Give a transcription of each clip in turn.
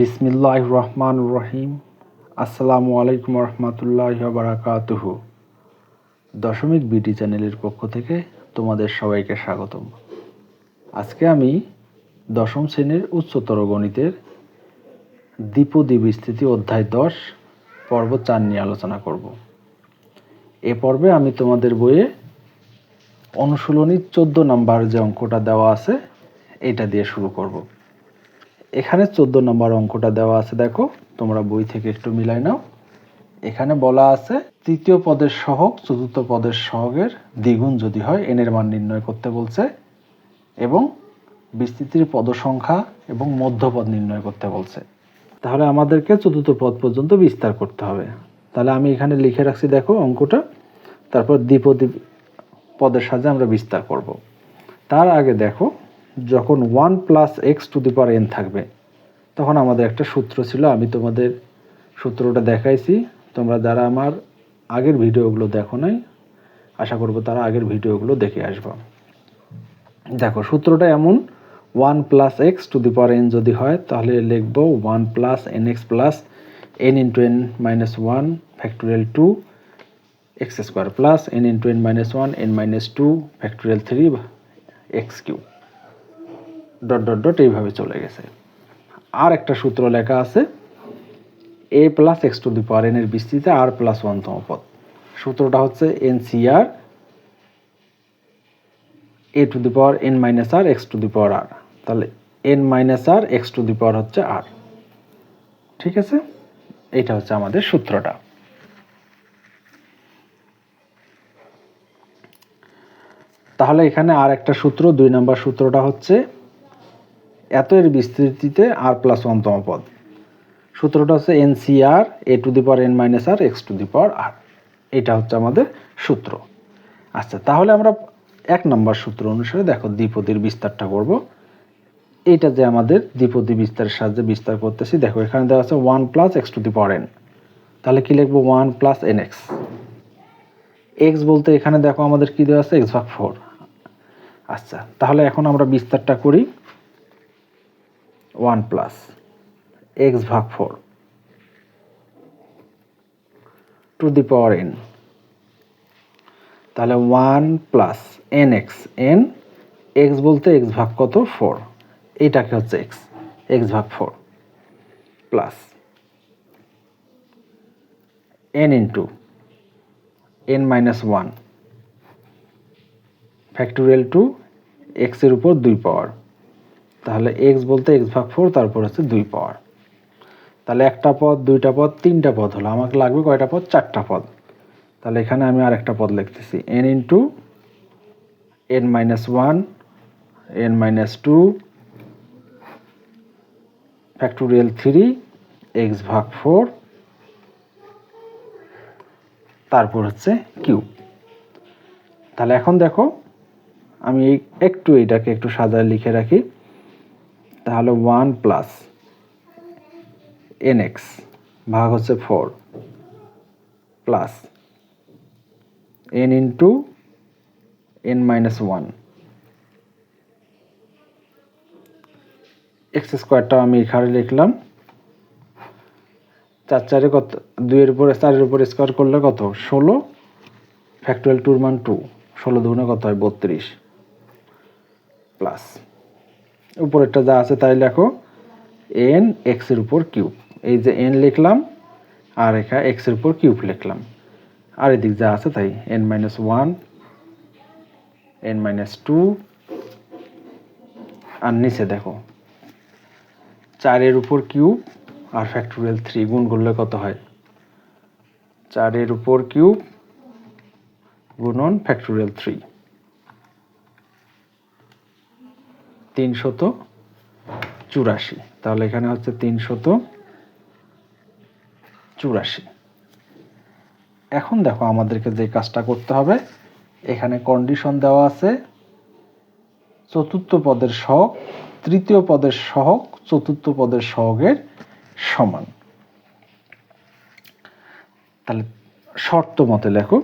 বিসমিল্লাহ রহমান রহিম আসসালামু আলাইকুম রহমতুল্লাহ বারাকাতুহু দশমিক বিটি চ্যানেলের পক্ষ থেকে তোমাদের সবাইকে স্বাগতম। আজকে আমি দশম শ্রেণির উচ্চতর গণিতের দ্বিপদী বিস্তৃতি অধ্যায় দশ, পর্ব চার নিয়ে আলোচনা করব। এ পর্বে আমি তোমাদের বইয়ে অনুশীলনী চোদ্দ নাম্বার যে অঙ্কটা দেওয়া আছে, এটা দিয়ে শুরু করব। এখানে চোদ্দ নম্বর অঙ্কটা দেওয়া আছে, দেখো। তোমরা বই থেকে একটু মিলাই নাও। এখানে বলা আছে, তৃতীয় পদের সহগ চতুর্থ পদের সহগের দ্বিগুণ যদি হয় এন এর মান নির্ণয় করতে বলছে। এবং বিস্তৃতির পদ সংখ্যা এবং মধ্যপদ নির্ণয় করতে বলছে। তাহলে আমাদেরকে চতুর্থ পদ পর্যন্ত বিস্তার করতে হবে। তাহলে আমি এখানে লিখে রাখছি, দেখো অঙ্কটা। তারপর দ্বিপদী পদের সাহায্যে আমরা বিস্তার করব। তার আগে দেখো যখন one plus x to the power n থাকবে, তখন আমাদের একটা সূত্র ছিল, আমি তোমাদের সূত্রটা দেখাইছি। তোমরা যারা আমার আগের ভিডিওগুলো দেখো নাই, আশা করব তারা আগের ভিডিওগুলো দেখে আসব। দেখো, সূত্রটা এমন, one plus x to the power n যদি হয়, তাহলে লিখব one plus n x plus n into n minus one factorial two x square plus n into n minus one n minus two factorial three x cube dot dot dot এইভাবে চলে গেছে। আর একটা সূত্র লেখা আছে a plus x to the power n এর বিস্তৃতি আর প্লাস ওয়ানতম পদ। সূত্রটা হচ্ছে n C r a to the power n minus r x to the power r তাহলে n minus r x to the power হচ্ছে আর ঠিক আছে? এটা হচ্ছে আমাদের সূত্রটা। তাহলে এখানে আর একটা সূত্র, দুই নম্বর সূত্রটা হচ্ছে এত এর বিস্তৃতিতে আর প্লাস ওয়ানতম পদ। সূত্রটা হচ্ছে n C r a to the power n minus r x to the power r এটা হচ্ছে আমাদের সূত্র। আচ্ছা তাহলে আমরা এক নম্বর সূত্র অনুসারে দেখো দ্বিপদীর বিস্তারটা করব। এইটা যে আমাদের দ্বিপদী বিস্তারের সাহায্যে বিস্তার করতেছি, দেখো এখানে দেওয়া আছে one plus x to the power n তাহলে কী লিখব? One plus n x x বলতে এখানে দেখো আমাদের কী দেওয়া আছে? এক্স ভাগ ফোর আচ্ছা তাহলে এখন আমরা বিস্তারটা করি। ওয়ান প্লাস এক্স ভাগ four to the power n. তাহলে one plus n x n, x বলতে এক্স ভাগ কত? ফোর। এইটাকে হচ্ছে এক্স এক্স ভাগ four plus n into n minus one, factorial two এক্সের উপর দুই পাওয়ার। তাহলে এক্স বলতে এক্স ভাগ ফোর তারপর হচ্ছে দুই পাওয়ার তাহলে একটা পদ, দুইটা পদ, তিনটা পদ হলো। আমাকে লাগবে কয়টা পদ? চারটা পদ। তাহলে এখানে আমি আরেকটা পদ লিখতেছি। N into n minus one n minus two factorial three x ভাগ ফোর তারপর হচ্ছে কিউ তাহলে এখন দেখো, আমি একটু এটাকে একটু সাজায় লিখে রাখি। তাহলে ওয়ান প্লাস এন এক্স ভাগ হচ্ছে four plus n into n minus one. X স্কোয়ারটা আমি এখানে লিখলাম। চার চারে কত, দুইয়ের উপরে, চারের উপরে স্কোয়ার করলে কত? ষোলো। ফ্যাক্টুয়াল টুর মান টু ষোলো দুগুণে কত হয়? বত্রিশ। প্লাস। উপরেরটা যা আছে তাই লেখো এন এক্সের উপর কিউব। এই যে এন লিখলাম, আর এখানে এক্সের উপর কিউব লিখলাম। আর এদিক যা আছে তাই n minus one n minus two আর নিচে দেখো, চারের উপর কিউব আর ফ্যাক্টোরিয়াল থ্রি গুণ করলে কত হয়? চারের উপর কিউব গুণন ফ্যাক্টোরিয়াল থ্রি তিনশত চুরাশি। তাহলে এখানে হচ্ছে তিনশত চুরাশি। এখন দেখো আমাদেরকে যে কাজটা করতে হবে, এখানে কন্ডিশন দেওয়া আছে, চতুর্থ পদের সহগ, তৃতীয় পদের সহগ, চতুর্থ পদের সহগের সমান। তাহলে শর্ত মতে লেখো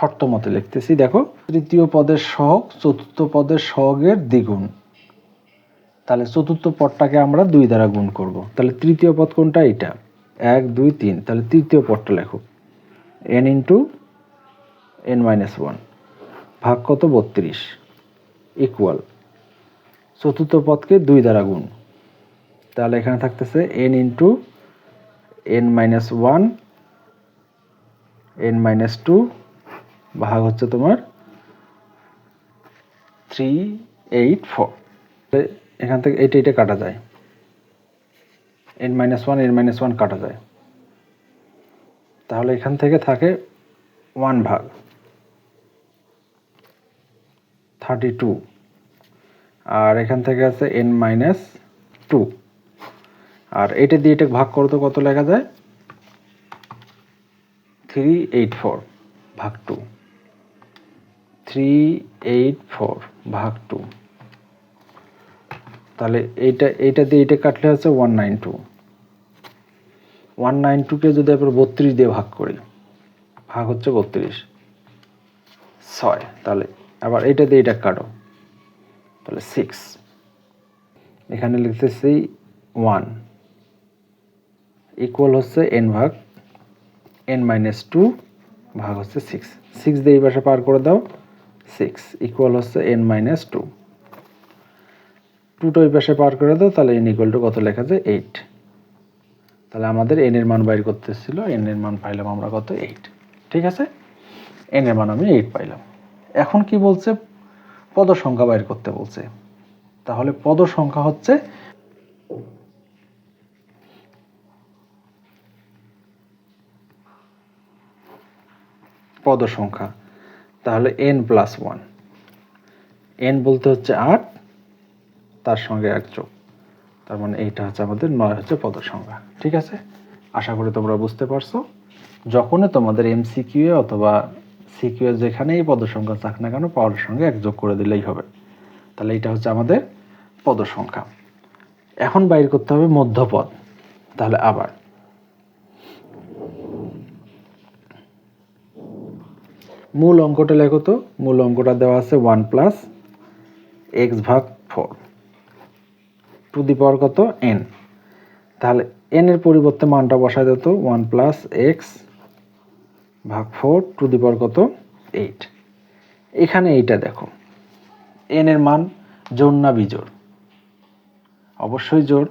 শর্ত মতে লিখতেছি, দেখো, তৃতীয় পদের সহগ, চতুর্থ পদের সহগের দ্বিগুণ। তাহলে চতুর্থ পদটাকে আমরা দুই দ্বারা গুণ করব। তাহলে তৃতীয় পদ কোনটা? এটা এক, দুই, তিন। তাহলে তৃতীয় পদটা লেখো। N into n minus one ভাগ কত? বত্রিশ। ইকুয়াল চতুর্থ পদকে দুই দ্বারা গুণ। তাহলে এখানে থাকতেছে n into n minus one n minus two ভাগ হচ্ছে তোমার থ্রি এইট ফোর এখান থেকে এইটা এইটা কাটা যায়। N minus one n minus one কাটা যায়। তাহলে এখান থেকে থাকে ওয়ান ভাগ। থার্টি টু আর এখান থেকে আছে এন মাইনাস টু আর এটা দিয়ে এটা ভাগ করতে কত লেখা যায়? থ্রি এইট ফোর ভাগ টু থ্রি এইট ফোর ভাগ টু তাহলে এইটা এইটা দিয়ে এটা কাটলে হচ্ছে one nine two one nine টুকে যদি আবার বত্রিশ দিয়ে ভাগ করি, ভাগ হচ্ছে বত্রিশ। ছয়, তাহলে আবার এইটা দিয়ে এটা কাটো। তাহলে সিক্স এখানে লিখতেছি ওয়ান ইকুয়াল হচ্ছে এন ভাগ এন মাইনাস টু ভাগ হচ্ছে সিক্স সিক্স দিয়ে এই পাশে পার করে দাও। সিক্স ইকুয়াল হচ্ছে এন মাইনাস টু টুটা ওই পাশে পার করে দাও, তাহলে এন ইকুয়াল টু কত লেখা যায়? এইট তাহলে আমাদের এন এর মান বাইর করতে ছিল এন এর মান পাইলাম আমরা কত? এইট ঠিক আছে? এন এর মান আমি এইট পাইলাম। এখন কি বলছে? পদ সংখ্যা বাইর করতে বলছে। তাহলে পদ সংখ্যা হচ্ছে পদ সংখ্যা তাহলে এন প্লাস ওয়ান এন বলতে হচ্ছে আট, তার সঙ্গে এক যোগ। তার মানে এইটা হচ্ছে আমাদের নয় হচ্ছে পদ সংখ্যা ঠিক আছে? আশা করি তোমরা বুঝতে পারছ। যখনই তোমাদের এম এমসিকিউ অথবা সিকিউ যেখানেই পদ সংখ্যা চাক না কেন, পাওয়ার সঙ্গে এক যোগ করে দিলেই হবে। তাহলে এটা হচ্ছে আমাদের পদ সংখ্যা এখন বাইর করতে হবে মধ্যপদ, তাহলে আবার। মূল অঙ্কটা লেখো তো। মূল অঙ্কটা দেওয়া আছে ওয়ান প্লাস এক্স ভাগ ফোর। টু দি পাওয়ার কত? এন। তাহলে এন এর পরিবর্তে মানটা বসায় দিত ওয়ান প্লাস এক্স ভাগ ফোর টু দি পাওয়ার কত? এইট। এখানে এইটা দেখো। এন এর মান জোর না বিজোড়? অবশ্যই জোর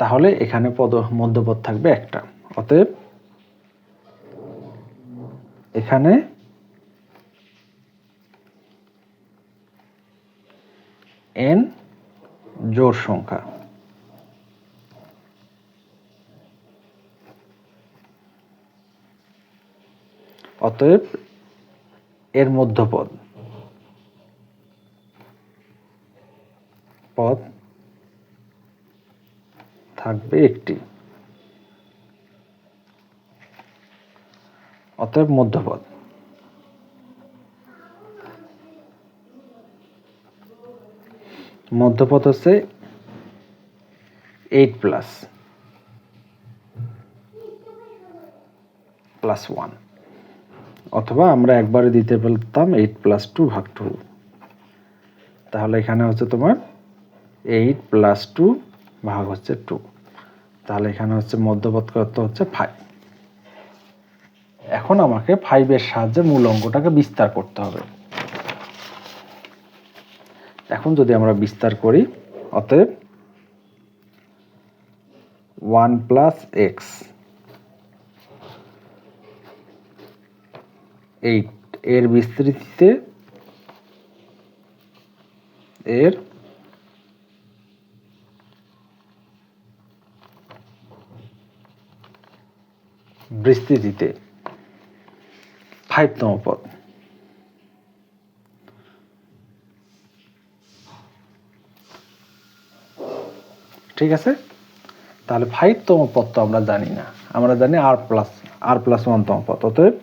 তাহলে এখানে পদ, মধ্যপদ থাকবে একটা। অতএব এখানে এন জোড় সংখ্যা। অতএব এর মধ্যপদ। পদ থাকবে একটি। অতএব মধ্যপদ। মধ্যপদ হচ্ছে এইট প্লাস প্লাস ওয়ান অথবা আমরা একবারে দিতে পারতাম এইট প্লাস টু ভাগ টু তাহলে এখানে হচ্ছে তোমার এইট প্লাস টু ভাগ হচ্ছে টু তাহলে এখানে হচ্ছে মধ্যপদ কত হচ্ছে ফাইভ এখন আমাকে ফাইভের সাহায্যে মূল অঙ্কটাকে বিস্তার করতে হবে। এখন যদি আমরা বিস্তার করি, অতএব ওয়ান প্লাস এক্স এইট এর বিস্তৃতিতে এর বিস্তৃতিতে ফাইভতম পদ ঠিক আছে? তাহলে ফাইভতম পদ তো আমরা জানি না। আমরা জানি আর প্লাস আর প্লাস ওয়ানতম পদ অতএব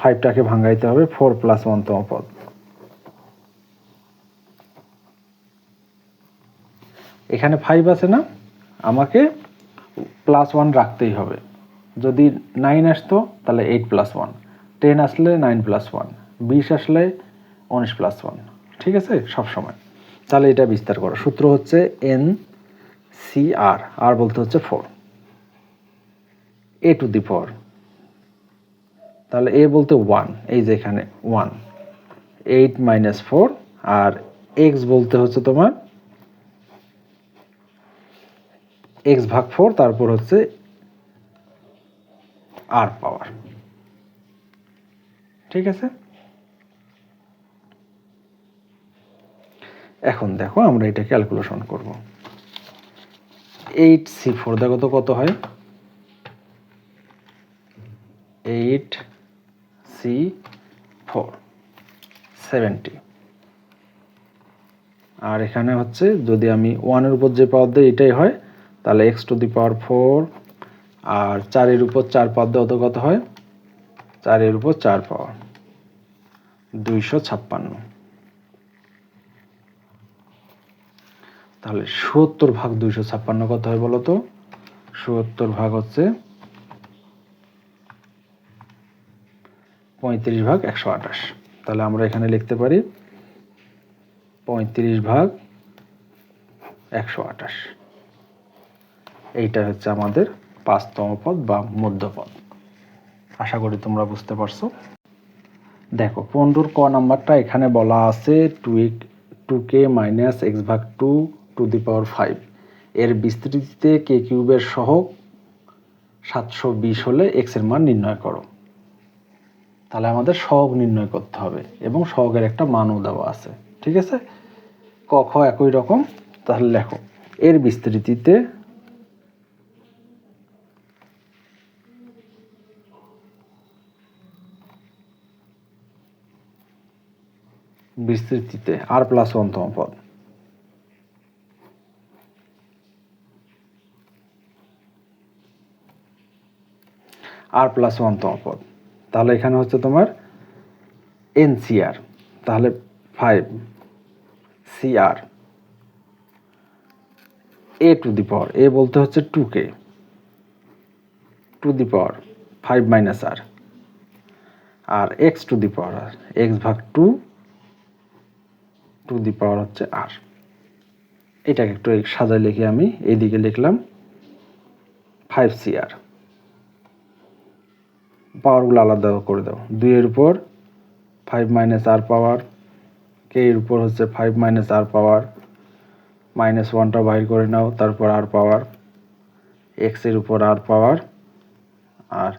ফাইভটাকে ভাঙাইতে হবে ফোর প্লাস ওয়ানতম পদ এখানে ফাইভ আছে না? আমাকে প্লাস ওয়ান রাখতেই হবে। যদি নাইন আসতো, তাহলে এইট প্লাস ওয়ান টেন আসলে নাইন প্লাস ওয়ান বিশ আসলে উনিশ প্লাস ওয়ান ঠিক আছে? সব সময়। তাহলে এটা বিস্তার করো। সূত্র হচ্ছে এন সি আর আর বলতে হচ্ছে four a to the four তাহলে এ বলতে ওয়ান এই যে এখানে one eight minus four r x বলতে হচ্ছে তোমার এক্স ভাগ ফোর তারপর হচ্ছে আর পাওয়ার ঠিক আছে? এখন দেখো আমরা এটা ক্যালকুলেশন করব। এইট সি ফোর দেখো তো কত হয়? এইট সি ফোর সেভেন্টি আর এখানে হচ্ছে যদি আমি ওয়ানের উপর যে পাওয়ার দিই, এটাই হয়, তাহলে x to the power four আর চারের উপর চার পাওয়ার দেওয়া কত হয়? চারের উপর চার পাওয়ার। দুইশো ছাপ্পান্ন। তাহলে সত্তর ভাগ দুইশো ছাপ্পান্ন কত হয় বলো সত্তর ভাগ হচ্ছে পঁয়ত্রিশ ভাগ একশো আঠাশ। তাহলে আমরা এখানে লিখতে পারি পঁয়ত্রিশ ভাগ একশো আঠাশ। এইটা হচ্ছে আমাদের পাঁচতম পদ বা মধ্যপদ। আশা করি তোমরা বুঝতে পারছ। দেখো, পনেরোর ক নাম্বারটা এখানে বলা আছে two two k minus x ভাগ two to the power five এর বিস্তৃতিতে কে কিউবের সহগ সাতশো বিশ হলে এক্সের মান নির্ণয় করো। তাহলে আমাদের সহগ নির্ণয় করতে হবে এবং সহগের একটা মানও দেওয়া আছে, ঠিক আছে? ক, খ একই রকম। তাহলে লেখো, এর বিস্তৃতিতে বিস্তৃতিতে, আর প্লাস ওয়ানতম পদ। আর প্লাস ওয়ানতম পদ। তাহলে এখানে হচ্ছে তোমার এনসিআর তাহলে five c r a to the power a বলতে হচ্ছে two k to the power five minus r R x to the power r x ভাগ টু টু দি পাওয়ার হচ্ছে আর এটাকে একটু সাজায় লিখে আমি এইদিকে লিখলাম ফাইভ সি আর পাওয়ারগুলো আলাদা করে দাও। দুইয়ের উপর ফাইভ মাইনাস আর পাওয়ার কে এর উপর হচ্ছে five minus r power minus ওয়ানটা বাইর করে নাও, তারপর আর পাওয়ার এক্সের উপর আর পাওয়ার আর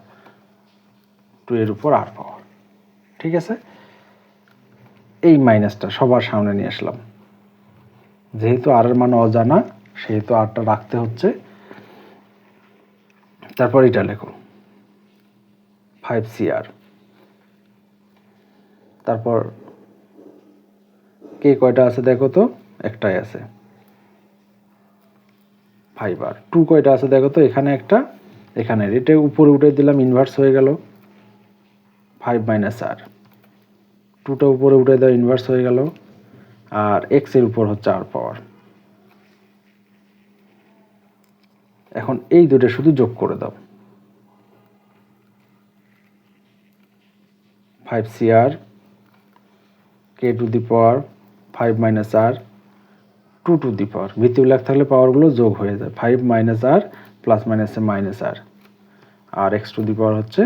টু এর উপর আর পাওয়ার ঠিক আছে? এই মাইনাসটা সবার সামনে নিয়ে আসলাম। যেহেতু আর এর মান অজানা, সেহেতু আরটা রাখতে হচ্ছে। তারপর এটা লেখো। ফাইভ সিআর তারপর কে কয়টা আছে দেখো তো? একটাই আছে। ফাইভ আর টু কয়টা আছে দেখো তো? এখানে একটা, এখানে। এটা উপরে উঠে দিলাম ইনভার্স হয়ে গেল। ফাইভ মাইনাস আর টুটা উপরে উঠে দেওয়া ইনভার্স হয়ে গেল, আর এক্সের উপর হচ্ছে আর পাওয়ার এখন এই দুটো শুধু যোগ করে দাও। Five c r k to the power five minus r two to the power ভিত্তি উল্লেখ থাকলে পাওয়ারগুলো যোগ হয়ে যায়। ফাইভ মাইনাস আর প্লাস মাইনাসে minus r R x to the power হচ্ছে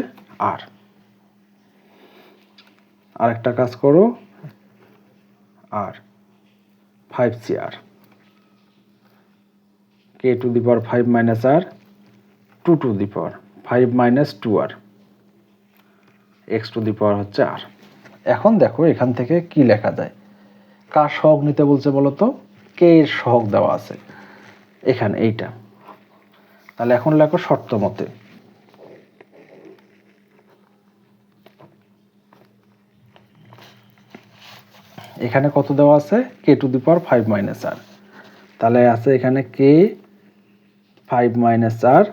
আর আরেকটা কাজ করো। আর five c r k to the power five minus r two to the power five minus two r x to the power হচ্ছে আর এখন দেখো এখান থেকে কি লেখা যায়। কার সহগ নিতে বলছে বলো তো কে এর সহগ দেওয়া আছে। এখানে এইটা। তাহলে এখন লেখো শর্ত মতে। এখানে কত দেওয়া আছে? K to the power five minus r তাহলে আছে এখানে কে ফাইভ মাইনাস আর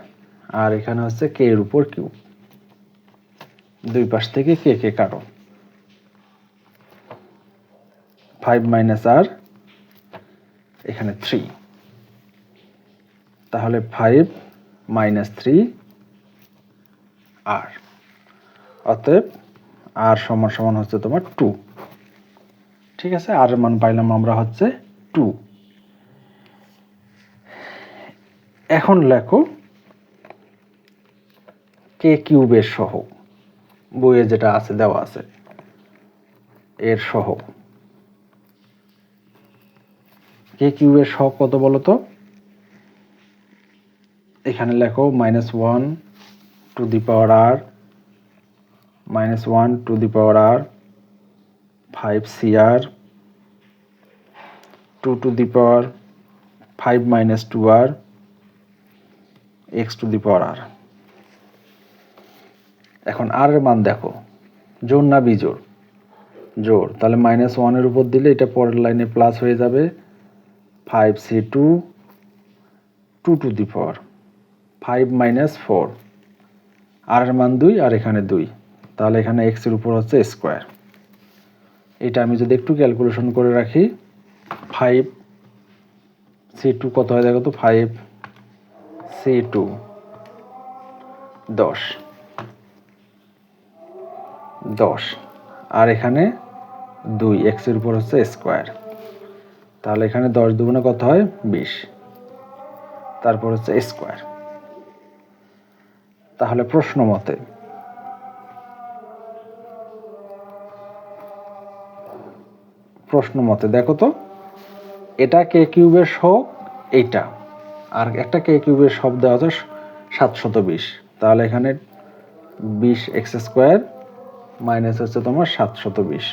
আর এখানে হচ্ছে কে এর উপর কিউ দুই পাশ থেকে কে কে কাটো। ফাইভ মাইনাস আর এখানে থ্রি তাহলে ফাইভ মাইনাস থ্রি আর অতএব আর সমান সমান হচ্ছে তোমার টু ঠিক আছে? আর মান পাইলাম আমরা হচ্ছে টু এখন লেখো কে কিউবের সহ, বইয়ে যেটা আছে, দেওয়া আছে, এর সহ। কে কিউবের সহ কত বলো তো? এখানে লেখো minus one to the power r minus one to the power r five c r two to the power five minus two r x to the power r এখন আর এর মান দেখো। জোর না বিজোর জোর তাহলে মাইনাস ওয়ানের উপর দিলে এটা পরের লাইনে প্লাস হয়ে যাবে five c two two to the power five minus four r এর মান দুই আর এখানে দুই। তাহলে এখানে এক্সের উপর হচ্ছে স্কোয়ার এটা আমি যদি একটু ক্যালকুলেশন করে রাখি ফাইভ সি টু কত হয় দেখো তো? ফাইভ সি টু দশ। দশ। আর এখানে দুই এক্সের উপর হচ্ছে স্কোয়ার তাহলে এখানে দশ দুগুণে কত হয়? বিশ। তারপর হচ্ছে স্কোয়ার তাহলে প্রশ্ন মতে প্রশ্ন মতে দেখো তো, এটা কে কিউবের সহগ, এইটা। আর একটা কে কিউবের সব দেওয়া আছে সাতশত বিশ। তাহলে এখানে বিশ এক্স স্কোয়ার মাইনাস হচ্ছে তোমার সাতশত বিশ।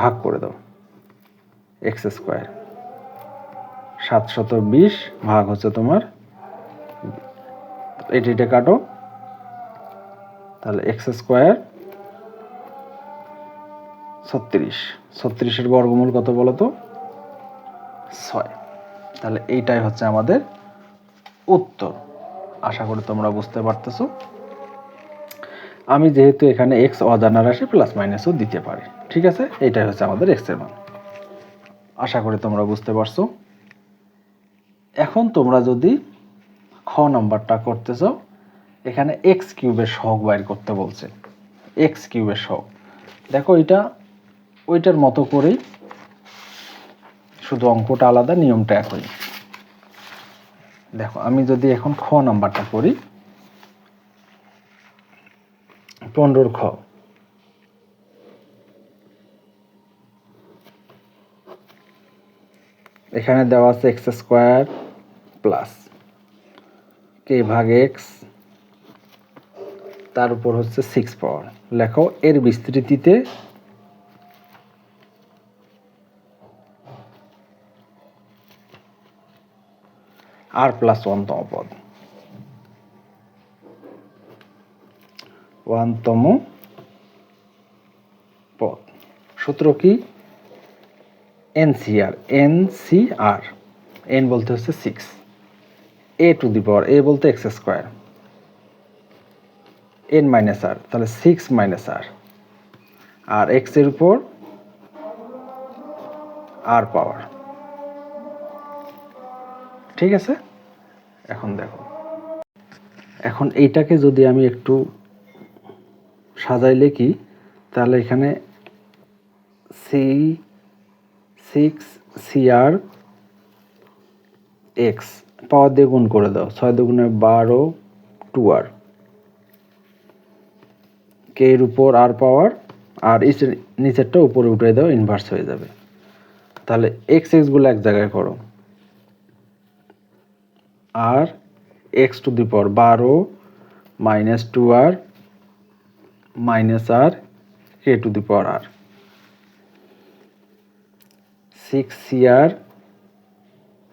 ভাগ করে দাও, এক্স স্কোয়ার। সাতশত বিশ ভাগ হচ্ছে তোমার, এটি এটা কাটো। তাহলে এক্স স্কোয়ার ছত্রিশ। ছত্রিশের বর্গমূল কত বলো তো ছয়। তাহলে এইটাই হচ্ছে আমাদের উত্তর। আশা করি তোমরা বুঝতে পারতেছো। আমি যেহেতু এখানে এক্স অজানা রাশি প্লাস মাইনাসও দিতে পারি। ঠিক আছে? এইটাই হচ্ছে আমাদের এক্সের মান। আশা করি তোমরা বুঝতে পারছ। এখন তোমরা যদি খ নাম্বারটা করতে চাও এখানে এক্স কিউবের সহগ বাইর করতে বলছে। এক্স কিউবের সহগ। দেখো, এটা ওইটার মতো করেই শুধু অঙ্কটা আলাদা, নিয়মটা একই। দেখো, আমি যদি এখন খ নাম্বারটা করি, পনেরোর খ। এখানে দেওয়া আছে এক্স স্কোয়ার প্লাস কে ভাগ এক্স, তার উপর হচ্ছে সিক্স পাওয়ার। লেখো, এর বিস্তৃতিতে আর প্লাস ওয়ানতম পদ। ওয়ানতম পদ। সূত্র কি? এনসিআর এনসিআর এন বলতে হচ্ছে six A to the power a বলতে x square n minus r তাহলে সিক্স মাইনাস আর আর এক্সের উপর আর পাওয়ার ঠিক আছে? এখন দেখো। এখন এইটাকে যদি আমি একটু সাজাই লিখি, তাহলে এখানে c six c r x power দিয়ে গুণ করে দাও। ছয় দুগুণে বারো টু আর কে এর উপর আর পাওয়ার, আর নিচেরটা উপরে উঠে দাও ইনভার্স হয়ে যাবে। তাহলে এক্স এক্সগুলো এক জায়গায় করো। আর এক্স টু দি পাওয়ার বারো minus two r minus r k to the power r six c r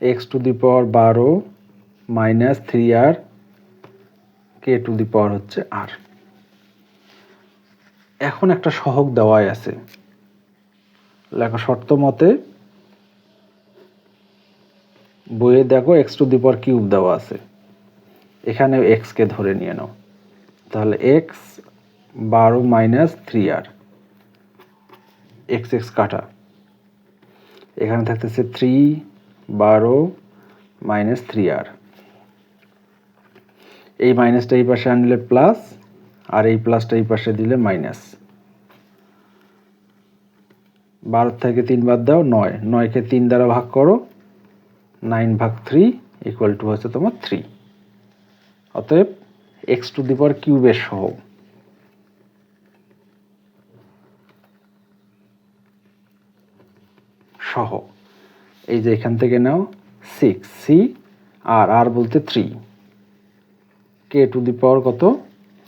x to the power বারো minus three r k to the power হচ্ছে আর এখন একটা সহগ দেওয়াই আছে। লেখা শর্ত মতে বইয়ে দেখো x to the power cube দেওয়া আছে। এখানে এক্সকে ধরে নিয়ে নাও। তাহলে এক্স বারো minus three r x x কাটা। এখানে থাকতেছে থ্রি বারো মাইনাস থ্রি আর এই মাইনাসটা এই পাশে আনলে প্লাস আর এই প্লাসটা এই পাশে দিলে মাইনাস বারো থেকে তিন বাদ দাও, নয়। নয়কে তিন দ্বারা ভাগ করো নাইন ভাগ থ্রি ইকুয়াল টু হচ্ছে তোমার থ্রি। অতএব এক্স টু দি পাওয়ার কিউবের সহগ। সহ এই যে এখান থেকে নাও সিক্স সি আর আর বলতে three K to the power কত?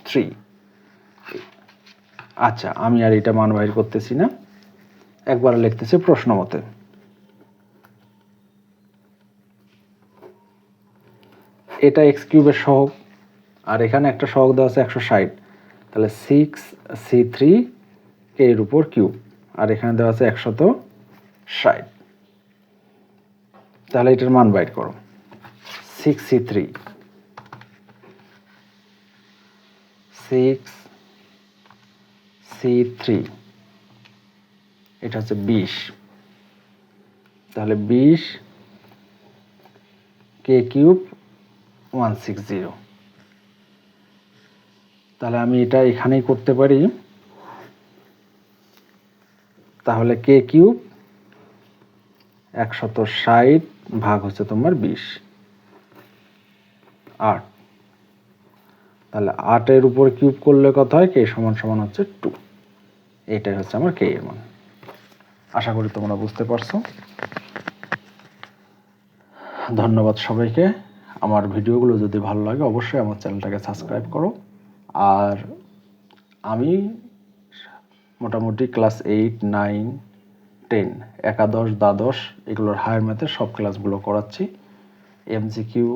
থ্রি আচ্ছা আমি আর এটা মান বাইর করতেছি না। একবার লিখতেছি প্রশ্ন মতে। এটা এক্স কিউবের সহগ, আর এখানে একটা সহগ দেওয়া আছে একশো ষাট। তাহলে সিক্স সি থ্রি এর উপর কিউব, আর এখানে দেওয়া আছে একশত ষাট। তাহলে এটার মান বাইট করো। Six c three six c three এটা হচ্ছে বিশ। তাহলে বিশ কে কিউব ওয়ান সিক্স জিরো তাহলে আমি এটা এখানেই করতে পারি। তাহলে কে কিউব একশত ষাট ভাগ হচ্ছে তোমার বিশ। আট। তাহলে আটের উপর কিউব করলে কত হয়? কে সমান সমান হচ্ছে টু এটাই হচ্ছে আমার কে এর মান। আশা করি তোমরা বুঝতে পারছ। ধন্যবাদ সবাইকে। আমার ভিডিওগুলো যদি ভালো লাগে, অবশ্যই আমার চ্যানেলটাকে সাবস্ক্রাইব করো। আর আমি মোটামুটি ক্লাস এইট, নাইন, টেন, একাদশ, দ্বাদশ এগুলোর হায়ার ম্যাথের সব ক্লাসগুলো করাচ্ছি। এমসিকিউ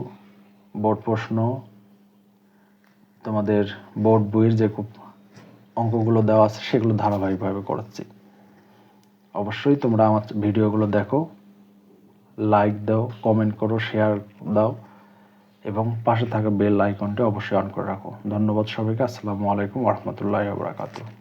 বোর্ড প্রশ্ন, তোমাদের বোর্ড বইয়ের যে অঙ্কগুলো দেওয়া আছে, সেগুলো ধারাবাহিকভাবে করাচ্ছি। অবশ্যই তোমরা আমার ভিডিওগুলো দেখো লাইক দাও কমেন্ট করো শেয়ার দাও। এবং পাশে থাকা বেল আইকনটি অবশ্যই অন করে রাখো। ধন্যবাদ সবাইকে। আসসালামু আলাইকুম রহমতুল্লাহ বরাকাতুহ।